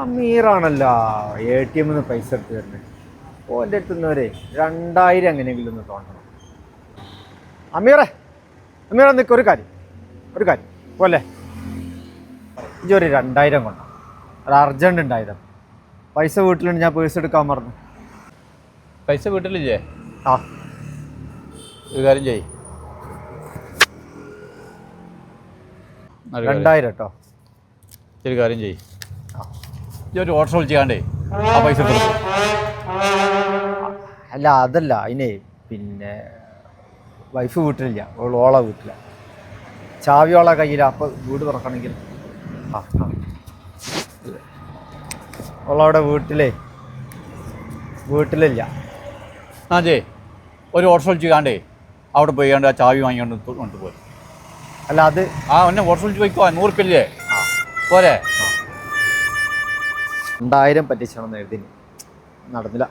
അമീറാണല്ലോ. A T എമ്മിൽ നിന്ന് പൈസ എടുത്ത് തരുന്നത്. ഓന്റെ അടുത്തുനിന്നവരെ രണ്ടായിരം എങ്ങനെയെങ്കിലും ഒന്ന് തോന്നണം. അമീറെ അമീറ നിൽക്ക് ഒരു കാര്യം ഒരു കാര്യം. പോലെ ഇജൊരു രണ്ടായിരം കൊണ്ടോ. ഒരു അർജന്റ് ഉണ്ടായതാണ് പൈസ വീട്ടിലുണ്ട് ഞാൻ പേഴ്സ് എടുക്കാൻ മറന്നു. പൈസ വീട്ടിലില്ലേ? ആ. ഒരു കാര്യം ചെയ്യ്. രണ്ടായിരം കേട്ടോ ഒരു കാര്യം ചെയ്യ്. ഒരു ഓട്ടോ വിളിച്ചാണ്ടേ ആ പൈസ എടുത്തു അല്ല അതല്ല അതിനെ പിന്നെ വൈഫ് വീട്ടിലില്ല ഓൾ ഓളെ വീട്ടില. ചാവി ഓളെ കയ്യില അപ്പോൾ വീട് തുറക്കണമെങ്കിൽ. ആ ഓളവിടെ വീട്ടിലേ വീട്ടിലില്ല. ആ ജേ ഒരു ഓട്ടോ വിളിച്ചാണ്ടേ അവിടെ പോയി കണ്ട് ആ ചാവി വാങ്ങിക്കൊണ്ട് കൊണ്ടുപോയി. കൊണ്ട് പോയി അല്ല അത് ആ എന്നെ ഓട്ടോ വിളിച്ച് പോയിക്കോ നൂറുപ്പില്ലേ പോരെ. രണ്ടായിരം പറ്റിച്ചാണെന്ന് എഴുതി. നടന്നില്ല.